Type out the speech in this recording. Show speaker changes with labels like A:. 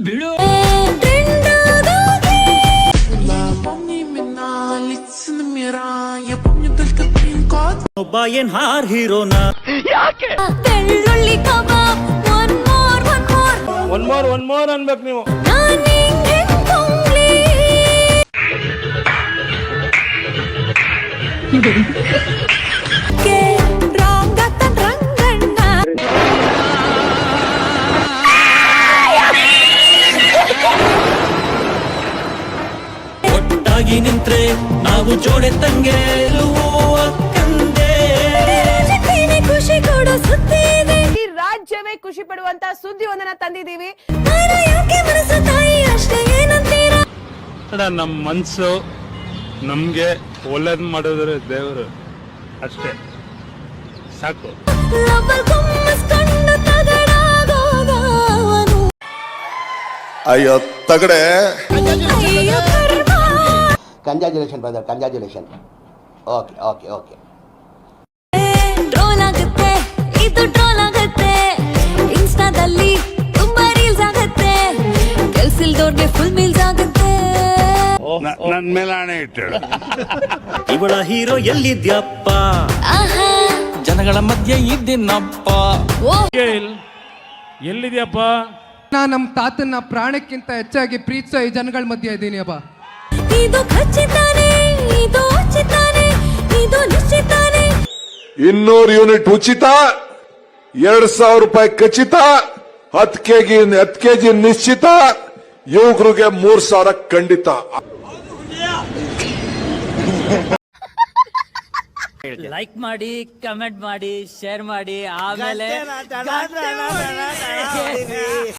A: ಬಿಡು
B: ಒಬ್ಬ ಏನ್ ಹಾರ್ ಹೀರೋನ
C: ಬೆಳ್ಳುಳ್ಳಿ ಕಬಾಬ್ one more one more
D: one more one more ಅನ್ಬೇಕು ನೀವು
C: ನಾನು
B: ಒಟ್ಟಾಗಿ ನಿಂತ್ರೆ ನಾವು ಜೋಡೆ ತಂಗೆ
C: ಖುಷಿ ಕೂಡ ಸುದ್ದಿ ಇದೆ
E: ಈ ರಾಜ್ಯವೇ ಖುಷಿ ಪಡುವಂತ ಸುದ್ದಿ ಒಂದನ್ನ ತಂದಿದ್ದೀವಿ
C: ನಮ್ಮ ಮನಸ್ಸು ತಾಯಿ ಅಷ್ಟೇ ಏನಂತೀರಾ
D: ನಮ್ಮ ಮನ್ಸು ನಮ್ಗೆ ಒಳ್ಳೇದ್ ಮಾಡಿದ್ರೆ ದೇವರು ಅಷ್ಟೇ ಸಾಕು
F: ಅಯ್ಯೋ ತಗಡೆ
G: congratulation brother congratulation okay okay okay
C: troll ಆಗುತ್ತೆ ಇದು ಟ್ರೋಲ್ ಆಗುತ್ತೆ. ಇನ್ಸ್ಟಾದಲ್ಲಿ ತುಂಬಾ ರೀಲ್ಸ್ ಆಗುತ್ತೆ. ಕೆಲ್ಸಿಲ್ದವ್ರಿಗೆ ಫುಲ್ ಮೀಲ್ಸ್ ಆಗುತ್ತೆ.
D: ನನ್ ಮೇಲೆ ಹಣೆ ಇಟ್ಟಳು
B: ಇವಳ ಹೀರೋ ಎಲ್ಲಿದ್ಯಪ್ಪ?
C: ಆಹಾ.
A: ಜನಗಳ ಮಧ್ಯೆ ಇದ್ದಿನಪ್ಪ.
C: ಓ
D: ಎಲ್ಲಿದ್ಯಪ್ಪ?
H: ನಾ ನಮ್ಮ ತಾತನ ಪ್ರಾಣಕ್ಕಿಂತ ಹೆಚ್ಚಾಗಿ ಪ್ರೀತಿಸೋ ಈ ಜನಗಳ ಮಧ್ಯೆ ಇದ್ದೀನಿ ಅಬ್ಬ.
C: ಇದು ಖಚಿತಾನೆ ಇದು ಉಚಿತಾನೆ ಇದು ನಿಶ್ಚಿತಾನೆ.
F: ಇನ್ನೂರು ಯೂನಿಟ್ ಉಚಿತ ಎರಡ್ ಸಾವಿರ ರೂಪಾಯಿ ಖಚಿತ ಹತ್ತು ಕೆಜಿ ಹತ್ತು ಕೆಜಿ ನಿಶ್ಚಿತ ಯುವಕರಿಗೆ ಮೂರ್ ಸಾವಿರ ಖಂಡಿತ.
A: ಲೈಕ್ ಮಾಡಿ ಕಮೆಂಟ್ ಮಾಡಿ ಶೇರ್ ಮಾಡಿ ಆಮೇಲೆ